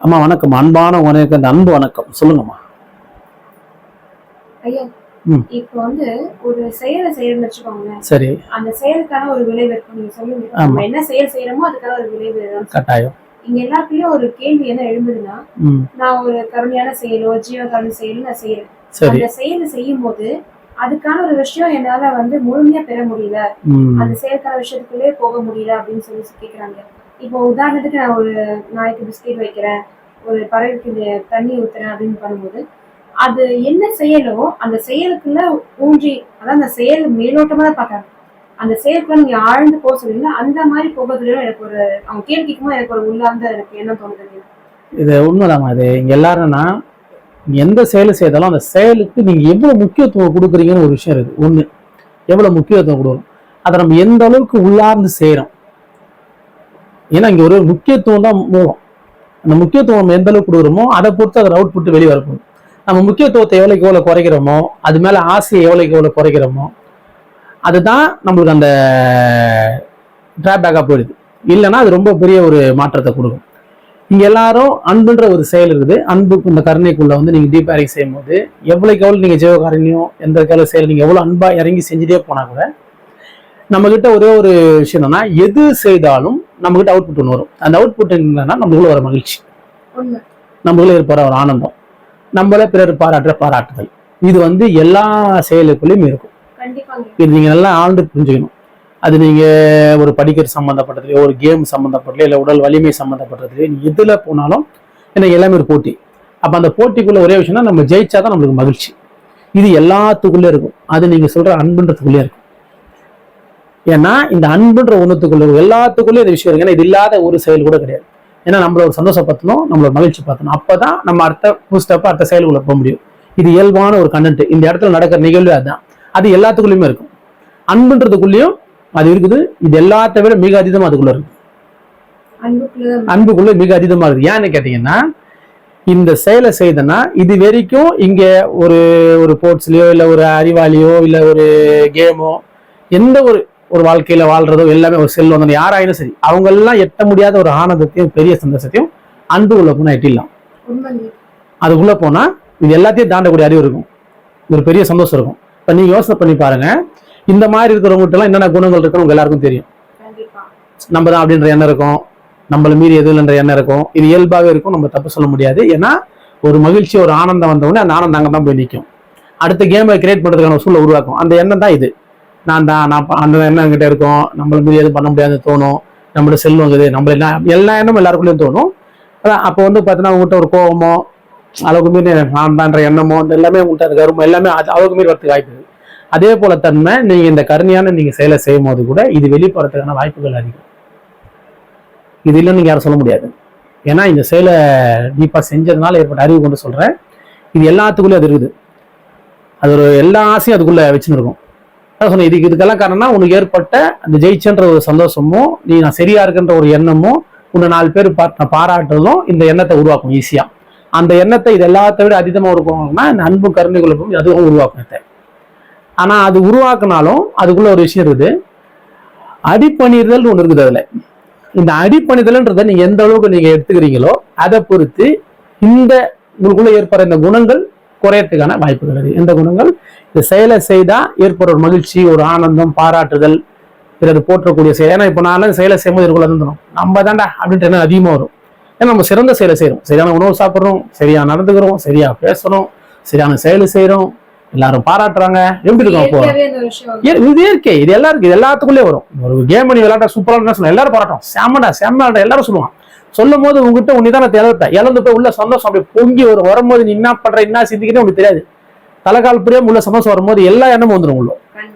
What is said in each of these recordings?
அம்மா வணக்கம். அன்பான உனக்கு அந்த அன்பு வணக்கம். சொல்லுங்கம்மா. ஐயா. இப்போ வந்து ஒரு செயலை செய்யணும்னு வச்சுக்கோங்களேன். சரி. அந்த செயலுக்கான ஒரு விளைவு இருக்கும் நீங்க சொல்லுங்க. என்ன செயல் செய்யறோமோ அதுக்கான ஒரு விளைவு. கட்டாயம். இங்க எல்லாத்துலயும் ஒரு கேள்வி என்ன எழும்புதுன்னா ம். நான் ஒரு கருணையான செயலோ ஜீவகாரண செயலோ நான் செய்யறேன். அந்த செயலை செய்யும் போது அதுக்கான ஒரு விஷயம் என்னால வந்து முழுமையா பெற முடியல. அந்த செயலுக்கான விஷயத்துக்குள்ளே போக முடியல அப்படின்னு சொல்லி கேக்குறாங்க. இப்போ உதாரணத்துக்கு நான் ஒரு நாய்க்கு பிஸ்கெட் வைக்கிறேன் ஒரு பறவைக்கு தண்ணி ஊத்துறேன் அப்படின்னு பண்ணும்போது அது என்ன செயலோ அந்த செயலுக்குள்ள ஊன்றி அதான் அந்த செயல் மேலோட்டமாக தான் பார்க்குறாங்க. அந்த செயலுக்குள்ள நீங்க ஆழ்ந்து போக சொல்றீங்க அந்த மாதிரி போகிறதுல எனக்கு ஒரு அவங்க கேள்வி கேட்கும்போது எனக்கு ஒரு உள்ளார்ந்த எனக்கு என்ன தோணுது இது உண்மைதாம்மா இது இங்க எல்லாருன்னா எந்த செயலை செய்தாலும் அந்த செயலுக்கு நீங்க எவ்வளவு முக்கியத்துவம் கொடுக்குறீங்கன்னு ஒரு விஷயம் இருக்கு. ஒண்ணு எவ்வளவு முக்கியத்துவம் கொடுக்கணும். அதை நம்ம எந்த அளவுக்கு உள்ளார்ந்து செய்கிறோம் ஏன்னா இங்கே ஒரு முக்கியத்துவம் தான் மூலம். அந்த முக்கியத்துவம் எந்த அளவுக்கு கொடுக்குறோமோ அதை பொறுத்து அதோட அவுட்புட் வெளியே வரப்போகுது நம்ம முக்கியத்துவத்தை எவ்வளோக்கு எவ்வளோ குறைக்கிறோமோ அது மேலே ஆசையை எவ்வளோக்கு எவ்வளோ குறைக்கிறோமோ அதுதான் நம்மளுக்கு அந்த டிராபேக்காக போயிடுது. இல்லைன்னா அது ரொம்ப பெரிய ஒரு மாற்றத்தை கொடுக்கும். இங்கே எல்லாரும் அன்புன்ற ஒரு செயல் இருக்குது. அன்புக்கு இந்த கருணைக்குள்ளே வந்து நீங்கள் டீப் இறங்கி செய்யும் போது எவ்வளோக்கு எவ்வளோ நீங்கள் ஜீவகாரணியம் எந்த கால செயல் நீங்கள் எவ்வளோ அன்பாக இறங்கி செஞ்சுட்டே போனால் கூட நம்ம கிட்ட ஒரே ஒரு விஷயம் என்னன்னா எது செய்தாலும் நம்ம கிட்ட அவுட்புட் ஒன்று வரும். அந்த அவுட்புட் என்னன்னா நம்மளுக்குள்ள ஒரு மகிழ்ச்சி. நம்மளுக்குள்ள இருப்பார ஒரு ஆனந்தம். நம்மள பிறர் பாராட்டுற பாராட்டுதல். இது வந்து எல்லா செயலுக்குள்ளேயும் இருக்கும். இது நீங்க நல்லா ஆழ்ந்து புரிஞ்சுக்கணும். அது நீங்க ஒரு படிக்கிற சம்மந்தப்பட்டதுலையோ ஒரு கேம் சம்மந்தப்பட்டலையோ இல்லை உடல் வலிமை சம்மந்தப்பட்டதுலையோ நீ எதுல போனாலும் எனக்கு எல்லாமே ஒரு போட்டி. அப்ப அந்த போட்டிக்குள்ள ஒரே விஷயம்னா நம்ம ஜெயிச்சாதான் நம்மளுக்கு மகிழ்ச்சி. இது எல்லாத்துக்குள்ளே இருக்கும். அது நீங்க சொல்ற அன்புன்றதுக்குள்ளே இருக்கும். ஏன்னா இந்த அன்புன்ற ஒண்ணுத்துக்குள்ள இருக்கும் எல்லாத்துக்குள்ளே இந்த விஷயம் இருக்கு ஏன்னா இது இல்லாத ஒரு செயல் கூட கிடையாது. ஏன்னா நம்மள ஒரு சந்தோஷப்படுத்தணும் நம்மளோட மகிழ்ச்சி பார்த்தணும் அப்பதான் நம்ம அடுத்த ஸ்டெப் அடுத்த செயலுக்குள்ள போக முடியும். இது இயல்பான ஒரு கண்டென்ட் இந்த இடத்துல நடக்கிற நிகழ்வு அதுதான். அது எல்லாத்துக்குள்ளேயுமே இருக்கும். அன்புன்றதுக்குள்ளேயும் அது இருக்குது. இது எல்லாத்த விட மிக அதிகமா அதுக்குள்ள இருக்கு. அன்புக்குள்ள அன்புக்குள்ள மிக அதிகமா இருக்கு. ஏன்னு கேட்டீங்கன்னா இந்த செயலை செய்தனா இது வரைக்கும் இங்க ஒரு ஒரு ஸ்போர்ட்ஸ்லயோ இல்ல ஒரு அறிவாளியோ இல்ல ஒரு கேமோ எந்த ஒரு ஒரு வாழ்க்கையில வாழ்றதோ எல்லாமே ஒரு செல்வம் தானே யாராயினும் சரி அவங்க எல்லாம் எட்ட முடியாத ஒரு ஆனந்தத்தையும் பெரிய சந்தோஷத்தையும் அன்பு உள்ள போனா எட்டிடலாம் அதுக்குள்ள போனா இது எல்லாத்தையும் தாண்டக்கூடிய அறிவு இருக்கும். ஒரு பெரிய சந்தோஷம் இருக்கும். இப்ப நீங்க யோசனை பண்ணி பாருங்க. இந்த மாதிரி இருக்கிறவங்ககிட்ட எல்லாம் என்னென்ன குணங்கள் இருக்குன்னு உங்க எல்லாருக்கும் தெரியும். நம்ம தான் அப்படின்ற எண்ணம் இருக்கும். நம்மள மீறி எதுவும் இல்லைன்ற எண்ணம் இருக்கும். இது இயல்பாகவே இருக்கும். நம்ம தப்பு சொல்ல முடியாது. ஏன்னா ஒரு மகிழ்ச்சி ஒரு ஆனந்தம் வந்தவுடனே அந்த ஆனந்தம் அங்கே தான் போய் நிற்கும் அடுத்த கேமை கிரியேட் பண்ணுறதுக்கான சூழலை உருவாக்கும். அந்த எண்ணம் தான் இது. நான் தான் நான் அந்த எண்ணம் என்கிட்ட இருக்கும். நம்மள மீறி எதுவும் பண்ண முடியாதுன்னு தோணும். நம்மளோட செல்வம் இருக்குது நம்ம என்ன எல்லா எண்ணமும் எல்லாருக்குள்ளேயும் தோணும். அதான் அப்போ வந்து பார்த்தீங்கன்னா உங்கள்கிட்ட ஒரு கோவமோ அளவுக்கு மீறி நான் தான்ற எண்ணமோ இந்த எல்லாமே உங்கள்கிட்ட அந்த கருமோ எல்லாமே அது அளவுக்கு மீறி வரதுக்கு வாய்ப்பு அதே போல தன்மை நீங்க இந்த கருணையான நீங்க செயலை செய்யும் போது கூட இது வெளிப்படுறதுக்கான வாய்ப்புகள் அதிகம். இது இல்லைன்னு நீங்கள் யாரும் சொல்ல முடியாது. ஏன்னா இந்த செயலை டீப்பாக செஞ்சதுனால ஏற்பட்ட அறிவு கொண்டு சொல்கிறேன் இது எல்லாத்துக்குள்ளேயும் அது இருக்குது. அது ஒரு எல்லா ஆசையும் அதுக்குள்ளே வச்சுன்னு இருக்கும். சொன்னேன் இதுக்கு இதுக்கெல்லாம் காரணம்னா உனக்கு ஏற்பட்ட அந்த ஜெயிச்சன்ற ஒரு சந்தோஷமும் நீ நான் சரியா இருக்கின்ற ஒரு எண்ணமும் உன்னை நாலு பேர் பாராட்டுறதும் இந்த எண்ணத்தை உருவாக்கும் ஈஸியா அந்த எண்ணத்தை இது எல்லாத்த விட அதிகமாக உருவாக்கணும்னா இந்த அன்பு கருணை குழப்பம் அதுவும் உருவாக்கும் ஆனால் அது உருவாக்குனாலும் அதுக்குள்ள ஒரு விஷயம் இருக்குது. அடிப்பணிதல் ஒன்று இருக்குது அதில். இந்த அடிப்பணிதல்ன்றதை நீங்கள் எந்த அளவுக்கு நீங்கள் எடுத்துக்கிறீங்களோ அதை பொறுத்து இந்த உங்களுக்குள்ள ஏற்படுற இந்த குணங்கள் குறையறதுக்கான வாய்ப்புகள் எந்த குணங்கள்? இந்த செயலை செய்தா ஏற்படுற ஒரு மகிழ்ச்சி ஒரு ஆனந்தம் பாராட்டுதல் பிறர் போற்றக்கூடிய செயல். ஏன்னா இப்போ நான் செயலை செய்யும்போது இதுக்குள்ள இருந்தோம் நம்ம தாண்டா அப்படின்ட்டு என்ன அதிகமாக வரும். ஏன்னா நம்ம சிறந்த செயலை செய்றோம். சரியான உணவு சாப்பிட்றோம் சரியா நடந்துக்கிறோம் சரியா பேசுறோம் சரியான செயலை செய்றோம் எல்லாரும் பாராட்டுறாங்க. எப்படி இருக்கும் இய- இது இயற்கை. இது எல்லாருக்கும் இது எல்லாத்துக்குள்ளே வரும். ஒரு கேம் நீ விளையாட்டா சூப்பரா என்ன சொல்லுவோம் எல்லாரும் பாராட்டும் செம்மடா செம்மடா எல்லாரும் சொல்லுவான் சொல்லும் போது உங்ககிட்ட உன் நிதானத்தை இழப்ப இழந்து போய் உள்ள சந்தோஷம் அப்படி பொங்கி வரும் வரும்போது நீ என்ன பண்ற என்ன சிந்திக்கிட்டே உனக்கு தெரியாது. தலைக்கால் புரியாம உள்ள சந்தோஷம் வரும்போது எல்லா எண்ணமும் வந்துடும் உள்ள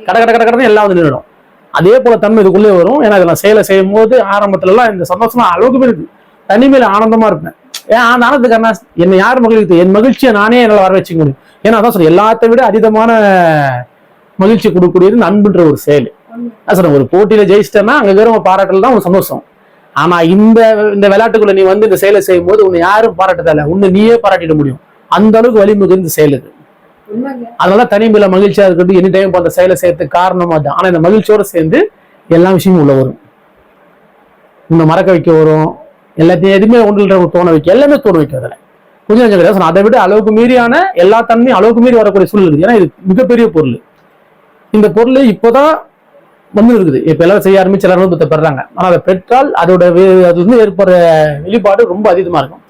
கட கட கட கடன்னு எல்லாம் வந்து நின்றுடும். அதே போல தன்மை இதுக்குள்ளே வரும். ஏன்னா இதெல்லாம் செயலை செய்யும் போது ஆரம்பத்துல எல்லாம் இந்த சந்தோஷம் அளவுக்கு இருக்கு. தனிமையில ஆனந்தமா இருப்பேன். ஏன் அந்த ஆனந்தத்துக்கு என்ன? என்னை யார் மகிழ்ச்சி என் மகிழ்ச்சியை நானே என்னால வர வச்சுக்க முடியும். ஏன்னா அதான் சொல்றேன் எல்லாத்தை விட அதிகமான மகிழ்ச்சி கொடுக்கக்கூடியது இந்த அன்புன்ற ஒரு செயல். அதான் சொல்றேன் ஒரு போட்டியில ஜெயிச்சிட்டேன்னா அங்க வெறும் பாராட்டல் தான் ஒரு சந்தோஷம். ஆனா இந்த இந்த விளையாட்டுக்குள்ள நீ வந்து இந்த செயலை செய்யும் போது உன்னை யாரும் பாராட்டதில்ல உன்னை நீயே பாராட்டிட முடியும். அந்த அளவுக்கு வலிமிகு இந்த செயல் இது உண்மைங்க. அதனால தனிமையில மகிழ்ச்சியா இருக்கிறது எனி டைம் அந்த செயலை செய்யறதுக்கு காரணம் அது ஆனா இந்த மகிழ்ச்சியோட சேர்ந்து எல்லா விஷயமும் உள்ள வரும். உன்னை மறக்க வைக்க வரும். எல்லாத்தையும் எதுவுமே ஒன்று தோண வைக்க எல்லாமே தோண வைக்க அதில் கொஞ்சம் கொஞ்சம் கிடையாது அதை விட அளவுக்கு மீறியான எல்லா தன்மையும் அளவுக்கு மீறி வரக்கூடிய சூழல் இருக்குது ஏன்னா இது மிகப்பெரிய பொருள். இந்த பொருள் இப்போதான் வந்து இருக்குது. இப்ப எல்லாரும் செய்ய ஆரம்பிச்சு எல்லாரும் அனுபவத்தை பெறாங்க. ஆனா அதை பெற்றால் அதோட அது வந்து ஏற்படுற வெளிப்பாடு ரொம்ப அதிகமா இருக்கும்.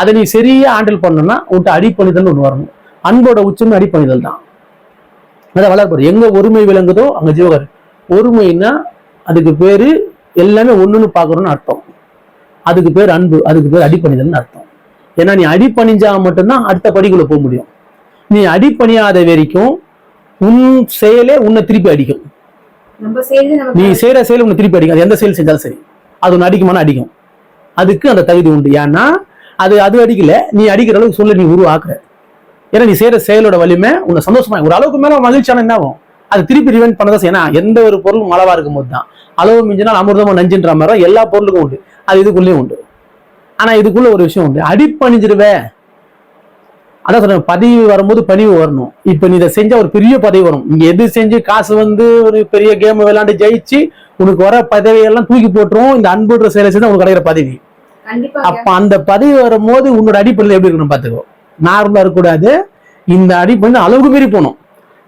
அதை நீ சரியா ஹேண்டில் பண்ணணும்னா உன்ட்ட அடிப்பணிதல் ஒன்று வரணும். அன்போட உச்சமே அடிப்பணிதல் தான். அதை வளர்ப்பாரு எங்க ஒருமை விளங்குதோ அங்க ஜீவகர். ஒருமைன்னா அதுக்கு பேரு எல்லாமே ஒண்ணுன்னு பார்க்கணும்னு அர்த்தம். அதுக்கு பேர் அன்பு அதுக்கு பேர் அடிப்பணிதல்னு அர்த்தம். ஏன்னா நீ அடிப்பணிஞ்சா மட்டும்தான் அடுத்த படிக்குள்ள போக முடியும். நீ அடிப்பணியாத வரைக்கும் உன் செயலே உன்னை திருப்பி அடிக்கும். நீ செய்யற செயல் உன்னை திருப்பி அடிக்கும். அது எந்த செயல் செஞ்சாலும் சரி. அது ஒன்று அடிக்குமானா அடிக்கும். அதுக்கு அந்த தகுதி உண்டு. ஏன்னா அது அது அடிக்கல. நீ அடிக்கிற அளவுக்கு சூழ்நிலை நீ உருவாக்குற. ஏன்னா நீ செய்யற செயலோட வலிமை உன்னை சந்தோஷமா ஒரு அளவுக்கு மேல மகிழ்ச்சியான என்ன ஆகும்? அது திருப்பி ரிவெண்ட் பண்ணதான் ஏன்னா எந்த ஒரு பொருளும் அளவா இருக்கும் போது தான். அளவு மிஞ்சினால் அமிர்தமா நஞ்சுன்ற மாதிரி எல்லா பொருளுக்கும் உண்டு. அது இதுக்குள்ளேயும் உண்டு. ஆனா இதுக்குள்ள ஒரு விஷயம் உண்டு. அடிப்பணிஞ்சிருவேன் அதான் சொல்றேன் பதவி வரும்போது பணிவு வரணும். இப்ப நீ இதை செஞ்சா ஒரு பெரிய பதவி வரும். இங்க எது செஞ்சு காசு வந்து ஒரு பெரிய கேம் விளையாண்டு ஜெயிச்சு உனக்கு வர பதவியெல்லாம் தூக்கி போட்டுரும். இந்த அன்புன்ற செயலை செஞ்சா உனக்கு கிடைக்கிற பதவி. அப்ப அந்த பதவி வரும்போது உன்னோட அடிப்படையில் எப்படி இருக்கணும் பாத்துக்கோ. நார்மலா இருக்கக்கூடாது. இந்த அடிப்படை அளவுக்கு மீறி போகணும்.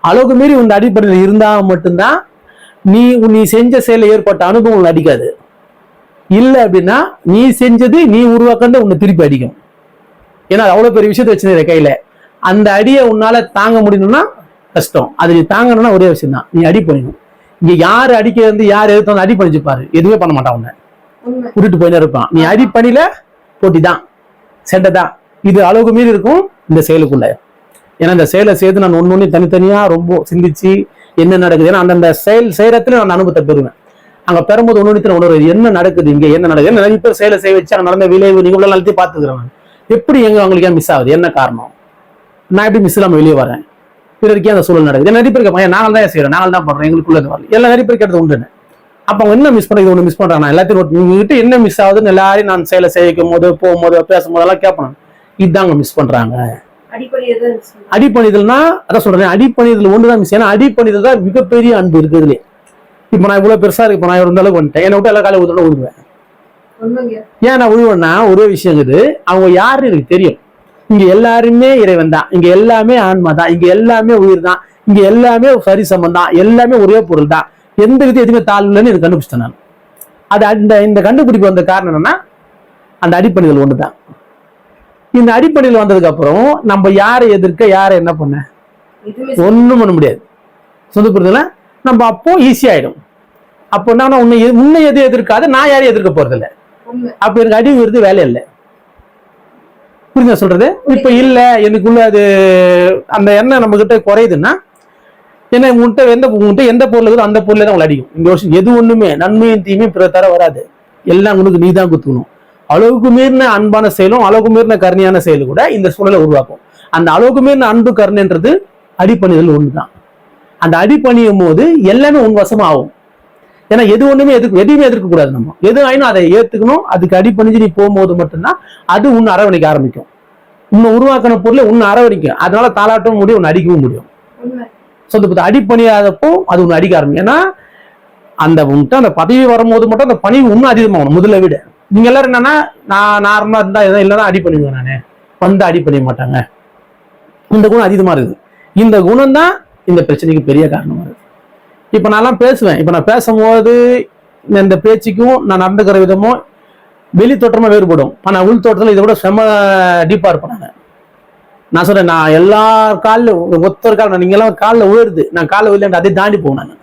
அளவுக்கு மீறி இந்த அடிப்படையில் இருந்தா மட்டும்தான் நீ நீ செஞ்ச செயல ஏற்பட்ட அனுபவம் அடிக்காது. இல்ல அப்படின்னா நீ செஞ்சது நீ உருவாக்குறது உன்னை திருப்பி அடிக்கும். ஏன்னா அவ்வளவு பெரிய விஷயத்தை வச்சிருந்த கையில. அந்த அடியை உன்னால தாங்க முடியணும்னா கஷ்டம். அது நீ தாங்கணும்னா ஒரே விஷயம் தான் நீ அடி பண்ணிக்கணும். இங்க யார் அடிக்க வந்து யார் எதிர்த்து வந்து அடி பண்ணிச்சு பாரு. எதுவுமே பண்ண மாட்டான் உன்னை விட்டுட்டு போயினே இருப்பான். நீ அடிப்பணியில போட்டி தான் சண்டை தான் இது அளவுக்கு மீறி இருக்கும் இந்த செயலுக்குள்ள. ஏன்னா இந்த செயலை செய்து நான் ஒண்ணு ஒண்ணு தனித்தனியா ரொம்ப சிந்திச்சு என்ன நடக்குது. ஏன்னா அந்தந்த செயல் செய்யறதுல நான் அனுபவத்தை பெறுவேன். அங்க பெறும்போது ஒண்ணு ஒண்ணு உணர்வு என்ன நடக்குது? இங்க என்ன நடக்குது? நிறைய பேர் செயலை செய்ய வச்சு அங்க நடந்த விளைவு நீங்க இவ்வளவு எல்லாத்தையும் பார்த்துக்கிறேன். எப்படி எங்க அவங்களுக்கு ஏன் மிஸ் ஆகுது? என்ன காரணம்? நான் எப்படி மிஸ் இல்லாம வெளியே வரேன்? பிறருக்கே அந்த சூழல் நடக்குது. நிறைய பேர் கேட்பாங்க, நாங்கள் தான் செய்யறோம் நாங்கள் தான் பண்றோம் எங்களுக்குள்ள வரல. எல்லாம் நிறைய பேர் கேட்டது உண்டு. அப்ப அவங்க என்ன மிஸ் பண்றது ஒண்ணு மிஸ் பண்றாங்க நான் எல்லாத்தையும் note- உங்ககிட்ட என்ன மிஸ் ஆகுதுன்னு எல்லாரையும் நான் செயலை செய்யும் போது போகும்போது பேசும்போது எல்லாம் கேட்பேன். இதுதாங்க மிஸ் பண்றாங்க. அடிப்பணிதல்னா அதான் சொல்றேன் அடிப்பணிதல் ஒண்ணுதான் மிஸ் ஏன்னா அடிப்பணிதல் தான் மிகப்பெரிய அன்பு இருக்குதுலே. இப்ப நான் இவ்வளவு பெருசா இருக்கு இப்ப நான் இருந்த அளவுக்கு வந்துட்டேன். என்னை விட்டு எல்லா காலையும் ஊதுனா ஊதுவேன். ஏன் நான் உழுவேன்னா ஒரே விஷயம் இருக்குது. அவங்க யாருன்னு எனக்கு தெரியும். இங்க எல்லாருமே இறைவன் தான். இங்க எல்லாமே ஆன்மா தான். இங்க எல்லாமே உயிர் தான். இங்க எல்லாமே சரிசமம் தான். எல்லாமே ஒரே பொருள் தான். எந்த வித எதுவுமே தாழ்வு இல்லைன்னு எனக்கு கண்டுபிடிச்சேன் நான். அது அந்த இந்த கண்டுபிடிப்பு வந்த காரணம் என்னன்னா அந்த அடிப்படைகள் ஒண்ணுதான். இந்த அடிப்படையில் வந்ததுக்கு அப்புறம் நம்ம யாரை எதிர்க்க யாரை என்ன பண்ண? ஒண்ணும் பண்ண முடியாது. சொந்த புரிதல நம்ம அப்போ ஈஸி ஆயிடும். அப்போ என்ன உன்னை உன்னை எது எதிர்க்காத நான் யாரையும் எதிர்க்க போறதில்ல. அப்ப எனக்கு அடி விருது வேலை இல்லை. புரியுதா சொல்றது? இப்ப இல்ல எனக்குள்ள அது அந்த எண்ணெய் நம்ம கிட்ட குறையுதுன்னா என்ன உன்கிட்ட எந்த உங்கள்கிட்ட எந்த பொருள் இருக்குதோ அந்த பொருளே தான் உங்களை அடிக்கும். இந்த வருஷம் எது ஒண்ணுமே நன்மையும் தீமையும் பிற தர வராது. எல்லாம் உனக்கு நீ தான் குத்துக்கணும். அளவுக்கு மீறின அன்பான செயலும் அளவுக்கு மீறின கருணையான செயல் கூட இந்த சூழலை உருவாக்கும். அந்த அளவுக்கு மீறின அன்பு கருணைன்றது அடிப்பணிதல் ஒண்ணுதான். அந்த அடிப்பணியும் போது எல்லாமே உன் வசமா ஆகும் ஏன்னா எது ஒண்ணுமே எதுக்கு எதையுமே எதிர்க்க கூடாது நம்ம. எது ஆயினும் அதை ஏத்துக்கணும் அதுக்கு அடிப்பணிஞ்சு நீ போகும்போது மட்டும்தான் அது உன்னை அரவணைக்க ஆரம்பிக்கும். உன்னை உருவாக்கின பொருளை உன்னை அரவணைக்கும். அதனால தாளாட்டவும் முடியும் உன்னை அடிக்கவும் முடியும். உண்மை சொந்த அடிப்பணியாதப்போ அது உன்னை அடிக்க ஆரம்பிக்கும். ஏன்னா அந்த உன்கிட்ட அந்த பதவி வரும்போது மட்டும் அந்த பணி இன்னும் அதிகமாகணும் முதல்ல விட. நீங்க எல்லாரும் என்னன்னா நான் நார்மலா இருந்தா எதாவது இல்லைன்னா அடி பண்ணிடுவேன் நானே. வந்து அடி பண்ணிக்க மாட்டாங்க. இந்த குணம் அதிகமா இருக்குது. இந்த குணம் தான் இந்த பிரச்சனைக்கு பெரிய காரணமா இருக்குது. இப்போ நான்லாம் பேசுவேன். இப்போ நான் பேசும்போது இந்த- இந்த பேச்சுக்கும் நான் நடந்துக்கிற விதமும் வெளி வேறுபடும். ஆனால் உள் தோற்றத்துல இதை விட செம டீப்பாக இருப்பேன் நான். நான் சொல்கிறேன் நான் எல்லா காலில் ஒத்தர் கால் நீங்கள்லாம் காலில் உயருது. நான் காலில் விளையாண்டு அதே தாண்டி போனேன் நான்.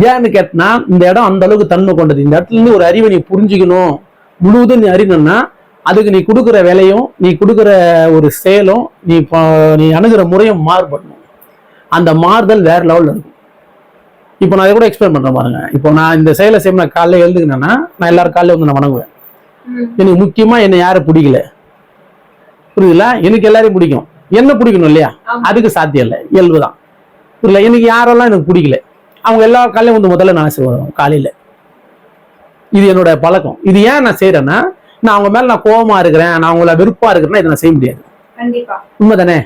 ஏன்னு கேட்டனா இந்த இடம் அந்த அளவுக்கு தன்மை கொண்டது. இந்த இடத்துல இருந்து ஒரு அறிவை நீ புரிஞ்சுக்கணும். முழுவதும் நீ அறியணும்னா அதுக்கு நீ கொடுக்குற வேலையும் நீ கொடுக்குற ஒரு செயலும் நீ ப- நீ அணுகிற முறையும் மாறுபடணும். அந்த மாறுதல் வேற லெவலில் இருக்கும். இப்போ நான் இதை கூட எக்ஸ்பிளைன் பண்றேன் பாருங்க. இப்போ நான் இந்த செயலை செய்ய நான் காலைல எழுதுக்கினேன்னா நான் எல்லாரும் காலையில வந்து நான் வணங்குவேன். எனக்கு முக்கியமா என்னை யாரும் பிடிக்கல? புரியுதுல எனக்கு எல்லாரையும் பிடிக்கும். என்ன பிடிக்கணும் இல்லையா. அதுக்கு சாத்தியம் இல்லை. இயல்பு தான் புரியல எனக்கு யாரெல்லாம் எனக்கு பிடிக்கல? அவங்க எல்லா காலையும் வந்து முதல்ல நான் செய்வேன்? காலையில. இது என்னோட பழக்கம். இது ஏன் நான் செய்யறேன்னா நான் அவங்க மேல நான் கோவமா இருக்கிறேன் நான் அவங்கள வெறுப்பா இருக்கிறேன்னா இதை நான் செய்ய முடியாது. உண்மைதானே?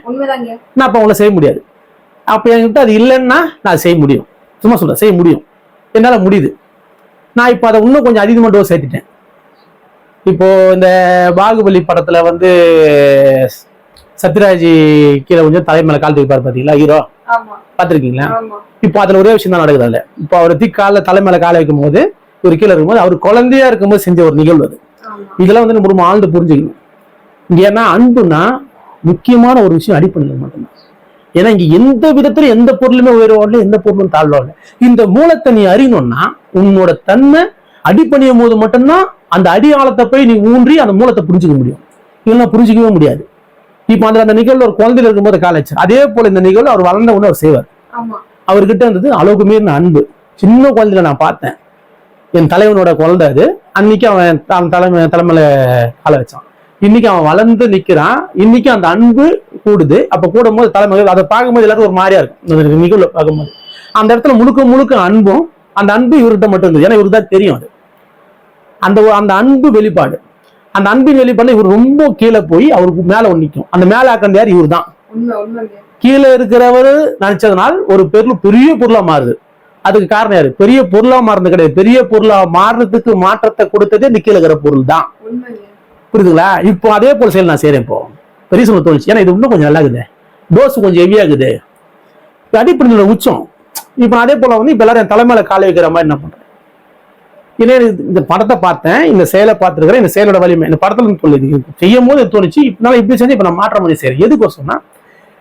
நான் அப்ப அவங்கள செய்ய முடியாது. அப்ப என்கிட்ட அது இல்லைன்னா நான் செய்ய முடியும். சும்மா சொல்றேன் செய்ய முடியும். என்னால முடியுது. நான் இப்ப அதை இன்னும் கொஞ்சம் அதிகமாக டோஸ் சேர்த்துட்டேன் இப்போ இந்த பாகுபலி படத்துல வந்து சத்யராஜ் கீழே கொஞ்சம் தலை மேல கால் தூக்கிப்பாரு பாத்தீங்களா ஹீரோ ஆமா. இப்போ அதுல ஒரே விஷயம் தான் நடக்குது அதுல. இப்போ அவர் தூக்கி கால தலை மேல காலை வைக்கும் போது இவர் கீழே இருக்கும்போது அவர் குழந்தையா இருக்கும்போது செஞ்ச ஒரு நிகழ்வு அது. இதெல்லாம் வந்து நம்ம ரொம்ப ஆழ்ந்து புரிஞ்சுக்கணும். ஏன்னா அன்புனா முக்கியமான ஒரு விஷயம் அடிப்படையில் மட்டும்தான். ஏன்னா இங்க எந்த விதத்துல எந்த பொருளுமே உயர்வோ இல்லை எந்த பொருளும் தாழ்வோ இல்லை இந்த மூலத்தை நீ அறியணும்னா உன்னோட தன்மை அடிப்பணியும் போது மட்டும்தான் அந்த அடியாளத்தை போய் நீ ஊன்றி அந்த மூலத்தை புரிஞ்சுக்க முடியும். இல்லைன்னா புரிஞ்சிக்கவே முடியாது. இப்போ அந்த அந்த நிகழ்வு ஒரு குழந்தையில இருக்கும்போது காலேஜ் அதே போல இந்த நிகழ்வு அவர் வளர்ந்த உடனே அவர் செய்வார். அவர்கிட்ட இருந்தது அளவுக்கு மீறின அன்பு. சின்ன குழந்தையில நான் பார்த்தேன். என் தலைவனோட குழந்தை அது. அன்னைக்கு அவன் அவன் தலைமை தலைமையில கால வச்சான். இன்னைக்கு அவன் வளர்ந்து நிக்கிறான். இன்னைக்கு அந்த அன்பு கூடுது. அப்ப கூடும்போது தலைமை அதை பார்க்கும்போது எல்லாரும் ஒரு மாதிரியா இருக்கும். நிகழ்வு பார்க்கும்போது அந்த இடத்துல முழுக்க முழுக்க அன்பும் அந்த அன்பு இவர்கிட்ட மட்டும் இருந்தது. ஏன்னா இவருக்கு தான் தெரியும் அது. அந்த அந்த அன்பு வெளிப்பாடு. அந்த அன்பின் வெளிப்பாடு இவர் ரொம்ப கீழே போய் அவருக்கு மேல ஒன்று நிற்கும் அந்த மேல ஆக்கந்த யார்? இவர் தான். கீழே இருக்கிறவர் நினைச்சதுனால் ஒரு பெரும் பெரிய பொருளா மாறுது. அதுக்கு காரணம் யாரு? பெரிய பொருளா மாறுறது கிடையாது. பெரிய பொருளா மாறுறதுக்கு மாற்றத்தை கொடுத்ததே இந்த கீழே இருக்கிற பொருள் தான். புரியுதுங்களா? இப்போ அதே போல செயல் நான் செய்றேன் இப்போ. சொல்ல தோணுச்சு. ஏன்னா இது இன்னும் கொஞ்சம் நல்லா இருக்குது டோஸ் கொஞ்சம் ஹெவியா இருக்குது அடிப்படையில் உச்சம். இப்போ அதே போல வந்து இப்ப எல்லாரும் என் தலைமையில காலை வைக்கிற மாதிரி என்ன பண்றேன் ஏன்னா இது- இந்த படத்தை பார்த்தேன். இந்த செயலை பார்த்துருக்கிறேன். இந்த செயலோட வலிமை. இந்த படத்துல சொல்லுது செய்யும் போது தோணுச்சு. இப்ப இப்படி செஞ்சு இப்ப நான் மாற்ற முடியும். சரி எதுக்கோசம்னா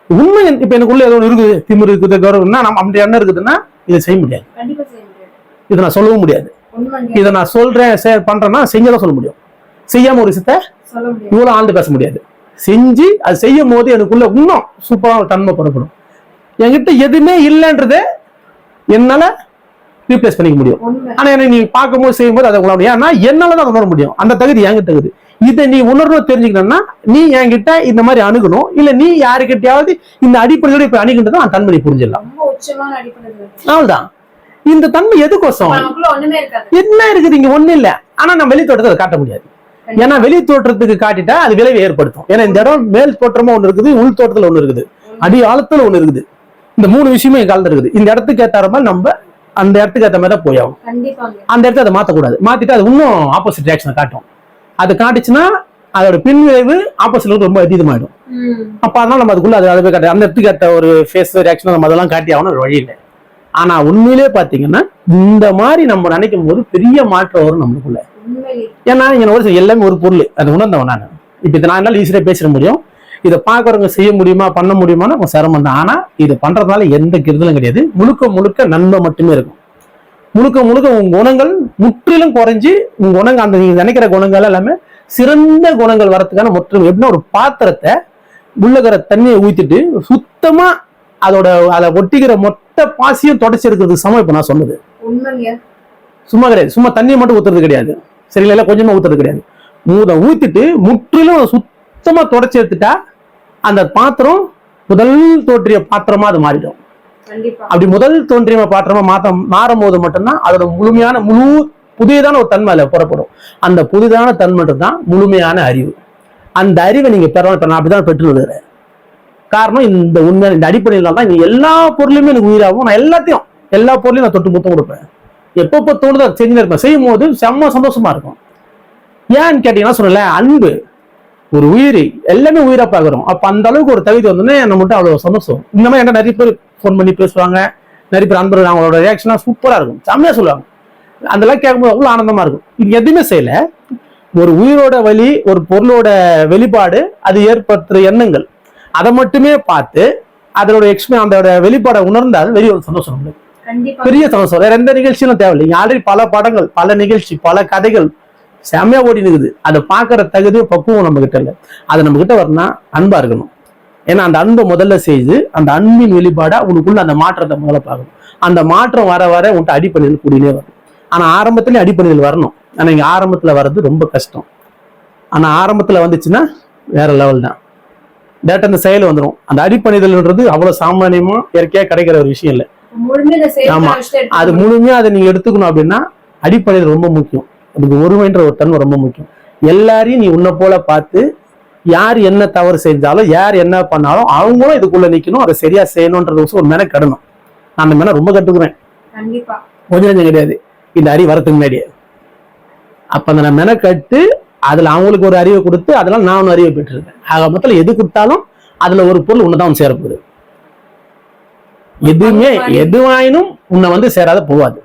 உண்மை இப்ப எனக்குள்ள ஏதோ ஒன்று இருக்குது. திமிரு இருக்குது கௌரவம்னா நம்ம அப்படி என்ன இருக்குதுன்னா இதை செய்ய முடியாது. இதை நான் சொல்லவும் முடியாது. இதை நான் சொல்றேன் பண்றேன்னா செஞ்சதான் சொல்ல முடியும். செய்யாம ஒரு விஷயத்த இவ்வளவு ஆழ்ந்து பேச முடியாது. செஞ்சு அது செய்யும் போது எனக்குள்ள இன்னும் சூப்பரா ஒரு தன்மை புறப்படும் என்கிட்ட எதுவுமே இல்லைன்றதை என்னால ரீப்ளேஸ் பண்ணிக்க முடியும். ஆனா எனக்கு நீ பார்க்கும்போது செய்யும்போது அதை உணர ஏன்னா என்னால தான் உணர முடியும். அந்த தகுதி என்கிட்ட இருக்குது. இதை நீ உணர்வு தெரிஞ்சுக்கணும்னா நீ என்கிட்ட இந்த மாதிரி அணுகணும். இல்ல நீ யாருக்கிட்டயாவது இந்த அடிப்படையோட இப்ப அணுகின்றதை அந்த தன்மை புரிஞ்சிடலாம். அவ்வளவுதான். இந்த தன்மை எதுக்கோசம்? என்ன இருக்குது இங்க? ஒண்ணு இல்ல. ஆனா நம்ம வெளி தோட்டத்தை அதை காட்ட முடியாது. ஏன்னா வெளி தோற்றத்துக்கு காட்டிட்டா அது விளைவை ஏற்படுத்தும். ஏன்னா இந்த இடம் மேல் தோற்றமா ஒண்ணு இருக்குது உள் தோற்றத்துல ஒண்ணு இருக்குது. அடி ஆழத்துல ஒண்ணு இருக்குது. இந்த மூணு விஷயமே கலந்து இருக்குது. இந்த இடத்துக்கு ஏத்தாற மாதிரி நம்ம அந்த இடத்துக்கு ஏத்த மாதிரி தான் போய் ஆகும் அந்த இடத்த அதை மாத்தக்கூடாது. மாத்திட்டு அது இன்னும் ஆப்போசிட் ரியாக்ஷனை காட்டும். அது காட்டுச்சுன்னா அதோட பின் விளைவு ஆப்போசிட்ல ரொம்ப அதிகமாயிடும் ம். அப்ப அதனால நம்ம அதுக்குள்ள அது அதுவே காட்டு அந்த இடத்துக்கு ஏற்ற ஒரு ஃபேஸ் ரியாக்ஷன் நம்ம அதெல்லாம் காட்டி ஆகணும் ஒரு வழி இல்லை. ஆனா உண்மையிலே பாத்தீங்கன்னா இந்த மாதிரி நம்ம நினைக்கும் போது பெரிய மாற்றம் வரும் நம்மளுக்குள்ள. ஏன்னா இங்க ஒரு எல்லாமே ஒரு பொருள். அது உணர்ந்தவன் நான். இப்ப இதை நான் என்னால ஈஸியா பேசிட முடியும். இதை பார்க்கறவங்க செய்ய முடியுமா பண்ண முடியுமான்னு கொஞ்சம் சிரமம் தான். ஆனா இதை பண்றதுனால எந்த கெடுதலும் கிடையாது. முழுக்க முழுக்க நன்மை மட்டுமே இருக்கும். முழுக்க முழுக்க உங்க குணங்கள் முற்றிலும் குறைஞ்சு உங்க குணங்கள் அந்த நீங்க நினைக்கிற குணங்கள் எல்லாமே சிறந்த குணங்கள் வரதுக்கான முற்றிலும் எப்படின்னா ஒரு பாத்திரத்தை உள்ளக்கிற தண்ணியை ஊத்திட்டு சுத்தமா அதோட அதை ஒட்டிக்கிற மொத்த பாசியும் தொடச்சி எடுக்கிறதுக்கு சமம் இப்ப நான் சொன்னது. சும்மா கிடையாது. சும்மா தண்ணியை மட்டும் ஊத்துறது கிடையாது. சரிங்களா கொஞ்சமா ஊத்துறது கிடையாது. மூத ஊத்திட்டு முற்றிலும் சுத்தமா தொடச்சி எடுத்துட்டா அந்த பாத்திரம் முதல் தோற்றிய பாத்திரமா அது மாறிடும். அப்படி முதல் தோன்றிய பாத்திரமா மாத்த மாறும் போது மட்டும்தான் அதோட முழுமையான முழு புதியதான ஒரு தன்மை அதில் புறப்படும். அந்த புதிதான தன்மை தான் முழுமையான அறிவு. அந்த அறிவை நீங்க பெறணும். நான் அப்படிதான் பெற்று வருகிறேன் காரணம் இந்த உண்மை இந்த அடிப்படையில தான் எல்லா பொருளுமே எனக்கு உயிராகும் நான் எல்லாத்தையும் எல்லா பொருளையும் நான் தொட்டு முத்தம் கொடுப்பேன். எப்பப்போ தோணுதோ அதை செஞ்சுன்னு இருப்பேன். செய்யும் போது செம்ம சந்தோஷமா இருக்கும். ஏன்னு கேட்டீங்கன்னா சொல்லல அன்பு ஒரு உயிர் எல்லாமே உயிரா பாக்குறோம் அப்ப அந்த அளவுக்கு ஒரு தகுதி வந்தோடனே நம்ம மட்டும் அவ்வளவு சந்தோஷம். இந்த மாதிரி என்ன நிறைய பேர் ஃபோன் பண்ணி பேசுவாங்க. நிறைய பேர் அன்பர்கள் அவங்களோட ரியாக்ஷனா சூப்பரா இருக்கும். செம்மையா சொல்லுவாங்க. அதெல்லாம் கேட்கும்போது அவ்வளவு ஆனந்தமா இருக்கும். இது எதுவுமே செய்யல. ஒரு உயிரோட வழி ஒரு பொருளோட வெளிப்பாடு அது ஏற்படுத்துற எண்ணங்கள். அதை மட்டுமே பார்த்து அதோட எக்ஸ்பீரியன் அதோட வெளிப்பாடை உணர்ந்தால் வெளியே ஒரு சந்தோஷம் நம்மளுக்கு. பெரிய சந்தோஷம். வேற எந்த நிகழ்ச்சியும் தேவையில்லை. நீங்க ஆல்ரெடி பல படங்கள் பல நிகழ்ச்சி பல கதைகள் செம்மையா ஓடி இருக்குது அதை பார்க்குற தகுதியும் பக்குவம் நம்ம கிட்ட இல்லை. அது நம்ம கிட்ட வரணும்னா அன்பா இருக்கணும். ஏன்னா அந்த அன்பை முதல்ல செய்து அந்த அன்பின் வெளிப்பாடா உனக்குள்ள அந்த மாற்றத்தை முதல்ல பார்க்கணும். அந்த மாற்றம் வர வர உன்ட்டு அடிப்பணிகள் கூடினே வரும். ஆனா ஆரம்பத்திலே அடிப்பணிகள் வரணும். ஆனா இங்க ஆரம்பத்துல வர்றது ரொம்ப கஷ்டம். ஆனா ஆரம்பத்துல வந்துச்சுன்னா வேற லெவல் தான். டேட்டா அந்த செயல் வந்துடும் அந்த அடிப்பணிதல்ன்றது அவ்வளவு சாமானியமா இயற்கையா கிடைக்கிற ஒரு விஷயம் இல்லை. ஆமா. அது முழுமையா அதை நீங்க எடுத்துக்கணும் அப்படின்னா அடிப்படையில் ரொம்ப முக்கியம். அதுக்கு ஒருமைன்ற ஒரு தன்மை ரொம்ப முக்கியம். எல்லாரையும் நீ உன்னை போல பார்த்து யார் என்ன தவறு செஞ்சாலும் யார் என்ன பண்ணாலும் அவங்களும் இதுக்குள்ள நிக்கணும் அதை சரியா செய்யணும்ன்றது ஒரு மெனக்கடணும். நான் அந்த மென ரொம்ப கண்டிப்பா. கொஞ்சம் நஞ்சம் கிடையாது. இந்த அரி வரத்துக்கு முன்னாடியே. அப்ப அந்த நான் மெனக்கட்டு அதுல அவங்களுக்கு ஒரு அறிவை கொடுத்து அதெல்லாம் நான் ஒன்று அறிவை பெற்றிருக்கேன். ஆக மொத்தத்தில் எது கொடுத்தாலும் அதுல ஒரு பொருள் உன்னை தான் சேரப்போகுது. எதுவுமே எதுவாயினும் உன்னை வந்து சேராத போகாது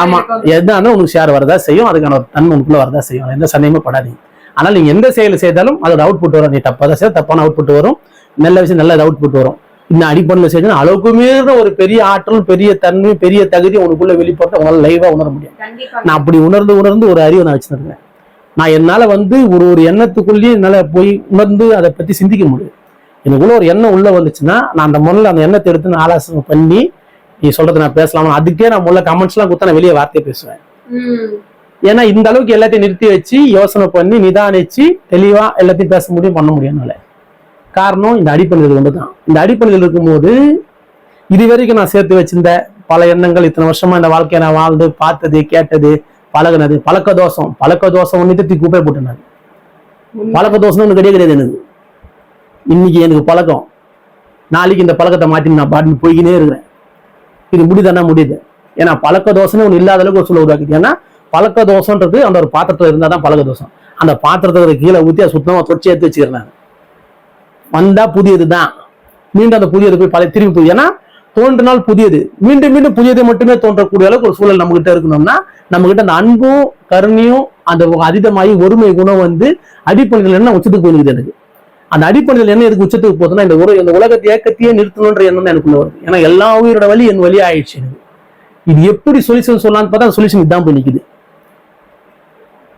ஆமா. எதானும் உங்களுக்கு ஷேர் வரதா செய்யும் அதுக்கான ஒரு தன்மை உங்களுக்குள்ள வரதா செய்யும். எந்த சந்தேகமே படாதீங்க. ஆனால் நீங்க எந்த செயல் செய்தாலும் அதோட அவுட்புட் வரும். நீ தப்பா தான் செய்ய தப்பான அவுட்புட் வரும். நல்ல விஷயம் நல்ல அவுட்புட் வரும். இந்த அடிப்படையில் செஞ்சா அளவுக்கு மீறின ஒரு பெரிய ஆற்றல் பெரிய தன்மை பெரிய தகுதி உனக்குள்ள வெளிப்படுத்த உங்களால லைவா உணர முடியும் நான் அப்படி உணர்ந்து உணர்ந்து ஒரு அறிவை நான் வச்சிருக்கேன் நான் என்னால வந்து ஒரு ஒரு எண்ணத்துக்குள்ளேயே என்னால போய் உணர்ந்து அதை பத்தி சிந்திக்க முடியும் எனக்குள்ள ஒரு எண்ணம் உள்ள வந்துச்சுன்னா நான் அந்த முதல்ல அந்த எண்ணத்தை எடுத்து நான் ஆலோசனை பண்ணி நீ சொல்றது நான் பேசலாமா? அதுக்கே நான் முதல்ல கமெண்ட்ஸ் எல்லாம் கொடுத்தா நான் வெளியே வார்த்தையை பேசுவேன். ஏன்னா இந்த அளவுக்கு எல்லாத்தையும் நிறுத்தி வச்சு யோசனை பண்ணி நிதானிச்சு தெளிவா எல்லாத்தையும் பேச முடியும் பண்ண முடியும் என்னால. காரணம் இந்த அடிப்படையில் கொண்டு தான் இந்த அடிப்படையில் இருக்கும்போது இது வரைக்கும் நான் சேர்த்து வச்சிருந்த பல எண்ணங்கள் இத்தனை வருஷமா இந்த வாழ்க்கையை நான் வாழ்ந்து பார்த்தது கேட்டது பழகுனது பழக்க தோஷம் பழக்க தோஷம் ஒன்று தூக்கி குப்பை போட்டேன் நான் பழக்க தோஷம் ஒன்று கிடையாது கிடையாது எனக்கு. இன்னைக்கு எனக்கு பழக்கம். நாளைக்கு இந்த பழக்கத்தை மாற்றி நான் பாட்டு போய்கினே இருக்கிறேன். இது முடியுதுன்னா முடியுது ஏன்னா பழக்க தோசைன்னு ஒன்று இல்லாத அளவுக்கு ஒரு சொல்ல உருவாக்குது ஏன்னா பழக்க தோசைன்றது அந்த ஒரு பாத்திரத்தில் இருந்தால் தான் பழக்க தோசம் அந்த பாத்திரத்தை கீழே ஊற்றி அதை சுத்தமாக தொடச்சி எடுத்து வச்சுக்கிறேன் வந்தால் புதியது தான். மீண்டும் அந்த புதியது போய் பழைய திரும்பி புதிய. ஏன்னா தோன்றினால் புதியது. மீண்டும் மீண்டும் புதியது மட்டுமே தோன்றக்கூடிய அளவுக்கு ஒரு சூழல் நம்மகிட்ட இருக்கணும்னா நம்மகிட்ட அந்த அன்பும் கருணையும் அந்த அதீதமாகி ஒருமை குணம் வந்து அடிப்படையில் என்ன உச்சத்துக்கு போயிருக்குது எனக்கு. அந்த அடிப்படையில் என்ன எதுக்கு உச்சத்துக்கு போகுதுன்னா இந்த ஒரு இந்த உலகத்தை இயக்கத்தையே நிறுத்தணுன்ற எண்ணம் தான் எனக்குள்ள வருது ஏன்னா எல்லா உயிரோட வழி என் வழி ஆயிடுச்சு எனக்கு. இது எப்படி சொல்யூஷன் சொல்லலாம்னு பார்த்தா சொல்யூஷன் இதான் போய் நிக்குது.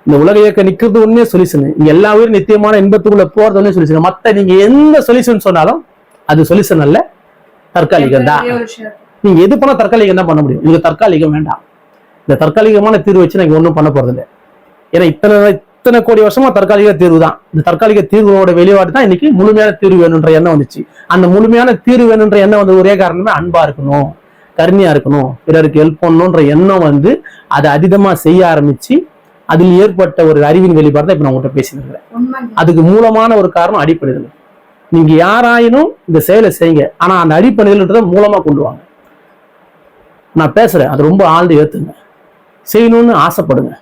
இந்த உலக இயக்க நிக்கிறது ஒண்ணே சொல்யூஷன் எல்லா உயிரும் நித்தியமான இன்பத்துக்குள்ள போறது ஒண்ணே சொல்யூஷன் மத்த நீங்க எந்த சொல்யூஷன் சொன்னாலும் அது சொல்யூஷன் அல்ல தற்காலிகம் தான். நீங்க எது பண்ணா தற்காலிகம் தான் பண்ண முடியும். நீங்க தற்காலிகம் வேண்டாம். இந்த தற்காலிகமான தீர்வு வச்சு நீங்க ஒன்றும் பண்ண போறது இல்லை ஏன்னா இத்தனை இத்தனை கோடி வருஷமா தற்காலிக தீர்வு தான். இந்த தற்காலிக தீர்வோட வெளிப்பாடு தான் இன்னைக்கு முழுமையான தீர்வு வேணுன்ற எண்ணம் வந்துச்சு. அந்த முழுமையான தீர்வு வேணுன்ற எண்ணம் வந்து ஒரே காரணமே அன்பா இருக்கணும் கருணையா இருக்கணும் பிறருக்கு ஹெல்ப் பண்ணணுன்ற எண்ணம் வந்து அதை அதிகமா செய்ய ஆரம்பிச்சு அதில் ஏற்பட்ட ஒரு அறிவின் வெளிப்பாடு தான் இப்ப நான் உங்கள்கிட்ட பேசியிருக்கிறேன். அதுக்கு மூலமான ஒரு காரணம் அடிப்படைகள். நீங்க யாராயினும் இந்த செயலை செய்யுங்க. ஆனா அந்த அடிப்படைகள்ன்றத மூலமா கொண்டு வாங்க. நான் பேசுறேன். அது ரொம்ப ஆழ்ந்து ஏத்துங்க. செய்யணும்னு ஆசைப்படுங்க.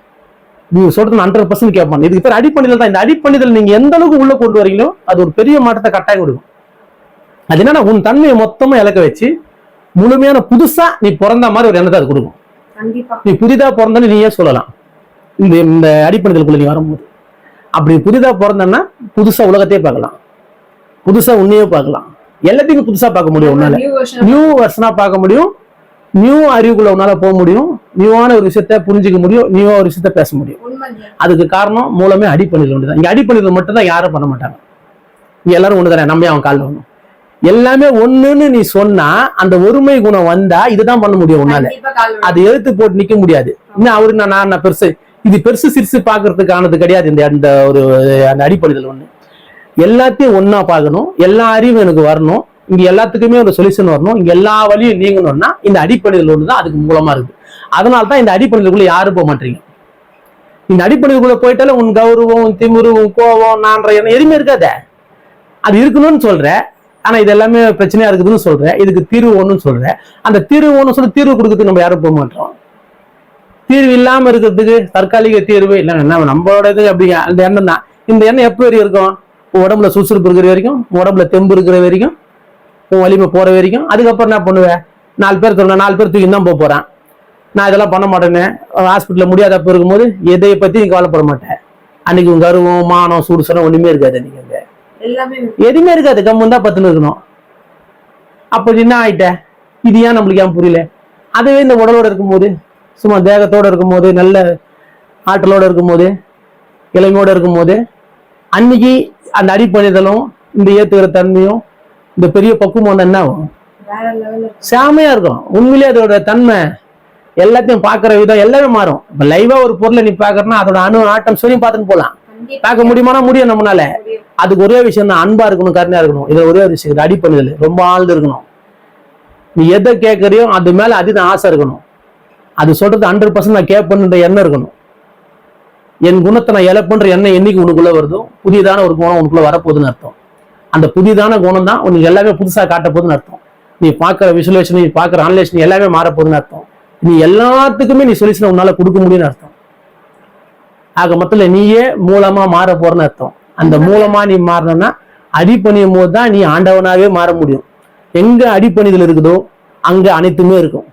நீங்க சொல்றது ஹண்ட்ரட் பர்சன்ட் கேட்பாங்க இதுக்கு பேர் அடிப்படையில் தான். இந்த அடிப்படையில் நீங்க எந்த அளவுக்கு உள்ள கொண்டு வரீங்களோ அது ஒரு பெரிய மாற்றத்தை கட்டாயம் கொடுக்கும். அது என்னன்னா உன் தன்மையை மொத்தமா இழக்க வச்சு முழுமையான புதுசா நீ பிறந்த மாதிரி ஒரு எண்ணத்தை அது கொடுக்கும். நீ புதிதா பிறந்தன்னு நீயே சொல்லலாம். இந்த இந்த அடிப்படைகளுக்குள்ள நீ வரும்போது. அப்படி புதிதா பிறந்தன்னா புதுசா உலகத்தையே பார்க்கலாம். புதுசா உன்னையே பார்க்கலாம். எல்லாத்தையுமே புதுசா பார்க்க முடியும் உன்னால. நியூ வெர்ஷன் நியூ வெர்ஷனா பார்க்க முடியும். நியூ அறிவுக்குள்ள உன்னால போக முடியும். நியூவான ஒரு விஷயத்த புரிஞ்சுக்க முடியும். நியூவா ஒரு விஷயத்த பேச முடியும். அதுக்கு காரணம் மூலமே அடிப்படையில் ஒன்று தான் இங்க அடிப்படையில் மட்டும்தான் யாரும் பண்ண மாட்டாங்க. இங்க எல்லாரும் ஒன்று தானே நம்ம அவன் காலில் ஒண்ணும் எல்லாமே ஒண்ணுன்னு நீ சொன்னா அந்த ஒருமை குணம் வந்தா இதுதான் பண்ண முடியும் உன்னால. அது எழுத்து போட்டு நிக்க முடியாது. இன்னும் அவரு நான் நான் பெருசு இது பெருசு சிறுசு பாக்குறதுக்கானது கிடையாது இந்த அந்த ஒரு அந்த அடிப்படையில் ஒண்ணு. எல்லாத்தையும் ஒண்ணா பார்க்கணும். எல்லா அறிவும் எனக்கு வரணும். இங்க எல்லாத்துக்குமே ஒரு சொல்யூஷன் வரணும். இங்க எல்லா வழியும் நீங்கணும்னா இந்த அடிப்படையில் ஒன்று தான் அதுக்கு மூலமா இருக்கு. அதனால தான் இந்த அடிப்படைகளுக்குள்ள யாரும் போக மாட்டீங்க. இந்த அடிப்படைகளுக்குள்ள போயிட்டாலே உன் கௌரவம் உன் திமிரு உன் கோவம் நான்ற எண்ணம் எதுவுமே இருக்காதே. அது இருக்கணும்னு சொல்ற. ஆனா இது எல்லாமே பிரச்சனையா இருக்குதுன்னு சொல்றேன் இதுக்கு தீர்வு ஒண்ணுன்னு சொல்றேன் அந்த தீர்வு ஒன்று சொல்லி தீர்வு கொடுக்கறதுக்கு நம்ம யாரும் போக மாட்டோம். தீர்வு இல்லாம இருக்கிறதுக்கு தற்காலிக தீர்வு இல்லை என்ன நம்மளோட இது அப்படி அந்த எண்ணம் தான். இந்த எண்ணம் எப்போ வரைக்கும் இருக்கும்? உடம்புல சுறுசுறுப்பு இருக்கிற வரைக்கும் உடம்புல தெம்பு இருக்கிற வரைக்கும் உன் வலிமை போற வரைக்கும். அதுக்கப்புறம் என்ன பண்ணுவேன். நாலு பேர் சொல்லணும் நாலு பேர் தூக்கி தான் போக போறேன். நான் இதெல்லாம் பண்ண மாட்டேன்னு ஹாஸ்பிட்டலில் முடியாதப்ப இருக்கும்போது எதை பத்தி நீ கவலைப்பட மாட்டேன் அன்னைக்கு உன் கருவம் மானம் சூடு சொன்ன ஒண்ணுமே இருக்காது அன்னைக்கு அங்க. எல்லாமே எதுவுமே இருக்காது. கம்மன் தான் பத்துன்னு இருக்கணும். அப்போ என்ன ஆயிட்ட? இது ஏன் நம்மளுக்கு ஏன் புரியல? அதுவே இந்த உடலோட இருக்கும்போது சும்மா தேகத்தோட இருக்கும்போது நல்ல ஆற்றலோட இருக்கும்போது இளமையோட இருக்கும்போது அன்னைக்கு அந்த அடிப்படைதலும் இந்த ஏத்துக்கிற தன்மையும் இந்த பெரிய பக்குவம் வந்து என்ன ஆகும்? செமையா இருக்கும். உண்மையிலே அதோட தன்மை எல்லாத்தையும் பார்க்குற விதம் எல்லாமே மாறும். இப்போ லைவா ஒரு பொருளை நீ பார்க்கறனா அதோட அணு ஆட்டம் சொல்லி போகலாம். கண்டிப்பா. பார்க்க முடியுமானா முடியும் நம்மளால. அதுக்கு ஒரே விஷயம் தான் அன்பா இருக்கணும் கருணையா இருக்கணும். இது ஒரே ஒரு விஷயம் இது அடிப்படையில் ரொம்ப ஆழ்ந்து இருக்கணும். நீ எதை கேட்கறியோ அது மேல அதிக ஆசை இருக்கணும். அது சொல்றது ஹண்ட்ரட் பர்சன்ட் நான் கேட்பேன்ற எண்ணம் இருக்கணும். என் குணத்தை நான் இழப்புன்ற எண்ணம் என்னைக்கு உனக்குள்ள வருதோ புதியதான ஒரு குணம் உனக்குள்ள வரப்போகுதுன்னு அர்த்தம். அந்த புதிதான குணம் தான் உனக்கு எல்லாமே புதுசாக காட்ட போகுதுன்னு அர்த்தம். நீ பார்க்குற விசுவலேஷன் நீ பார்க்குற ஆன்லேஷன் எல்லாமே மாறப்போகுதுன்னு அர்த்தம். நீ எல்லாத்துக்குமே நீ சொல்யூஷன் உன்னால கொடுக்க முடியும்னு அர்த்தம். ஆக மொத்தத்தில் நீயே மூலமா மாற போறன்னு அர்த்தம். அந்த மூலமா நீ மாறணும்னா அடிப்பணியும் போது தான் நீ ஆண்டவனாகவே மாற முடியும். எங்கே அடிப்பணிதல் இருக்குதோ அங்கே அனைத்துமே இருக்கும்.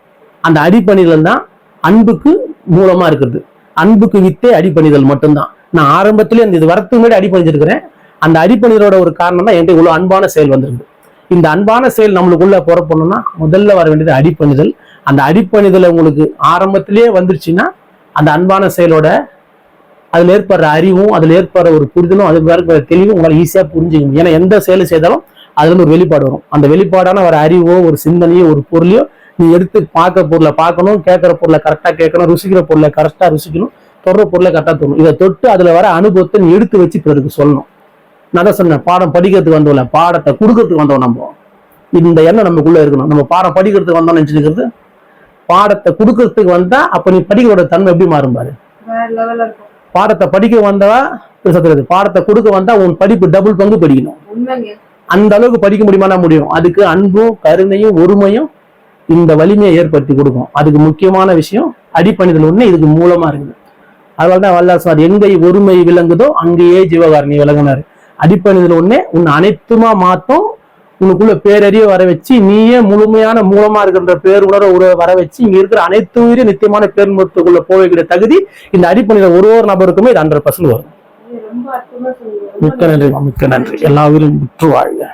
அந்த அடிப்பணிதல் தான் அன்புக்கு மூலமாக இருக்கிறது. அன்புக்கு வித்தே அடிப்பணிதல் மட்டும்தான். நான் ஆரம்பத்திலே அந்த இது வரத்துக்கு முன்னாடி அடிப்பணிஞ்சிருக்கிறேன் அந்த அடிப்பணியரோட ஒரு காரணம் தான் என்கிட்ட இவ்வளோ அன்பான செயல் வந்திருக்கு. இந்த அன்பான செயல் நம்மளுக்குள்ள புறப்படணும்னா முதல்ல வர வேண்டியது அடிப்பணிதல். அந்த அடிப்பணிதல் உங்களுக்கு ஆரம்பத்திலேயே வந்துருச்சுன்னா அந்த அன்பான செயலோட அதில் ஏற்படுற அறிவும் அதில் ஏற்படுற ஒரு புரிதலும் அது ஏற்படுற தெளிவும் உங்களால் ஈஸியாக புரிஞ்சுக்கணும் ஏன்னா எந்த செயலை செய்தாலும் அதுலேருந்து ஒரு வெளிப்பாடு வரும். அந்த வெளிப்பாடான ஒரு அறிவோ ஒரு சிந்தனையோ ஒரு பொருளையோ நீ எடுத்து பார்க்க பொருளை பார்க்கணும் கேட்குற பொருளை கரெக்டாக கேட்கணும் ருசிக்கிற பொருளை கரெக்டாக ருசிக்கணும் தொடுற பொருளை கரெக்டாக தொடணும். இதை தொட்டு அதில் வர அனுபவத்தை நீ எடுத்து வச்சு பிறருக்கு சொல்லணும். நான் தான் சொன்னேன் பாடம் படிக்கிறதுக்கு வந்தோம்ல பாடத்தை கொடுக்கறதுக்கு வந்தோம் நம்ம. இந்த எண்ணம் நமக்குள்ள இருக்கணும். நம்ம பாடம் படிக்கிறதுக்கு வந்தோம்னு நினைச்சிருக்கிறது பாடத்தை கொடுக்கறதுக்கு வந்தா அப்ப நீ படிக்கிறோட தன்மை எப்படி மாறும் பாரு? பாடத்தை படிக்க வந்தவா பாடத்தை கொடுக்க வந்தா உன் படிப்பு டபுள் பங்கு படிக்கணும். அந்த அளவுக்கு படிக்க முடியுமானா முடியும்? அதுக்கு அன்பும் கருணையும் ஒருமையும் இந்த வலிமையை ஏற்படுத்தி கொடுக்கும். அதுக்கு முக்கியமான விஷயம் அடிப்பணிதல் ஒண்ணு இதுக்கு மூலமா இருக்குது. அதனால தான் வல்லார் சொன்னார் எங்கே ஒருமை விளங்குதோ அங்கேயே ஜீவகாரணி விளங்குனாரு. அடிப்பணிதல் ஒண்ணே உன்னை அனைத்துமா மாத்தும்? உனக்குள்ள பேரறிய வர வச்சு நீயே முழுமையான மூலமா இருக்கின்ற பேருணர உற வர வச்சு இங்க இருக்கிற அனைத்து உயிரும் நித்தியமான பேர்முகத்துக்குள்ள போகக்கூடிய தகுதி இந்த அடிப்பணிதல் ஒரு ஒரு நபருக்குமே இது ஹண்ட்ரட் பர்சன்ட் வரும். மிக்க நன்றி மிக்க நன்றி. எல்லா உயிரும் விற்று வாழ்க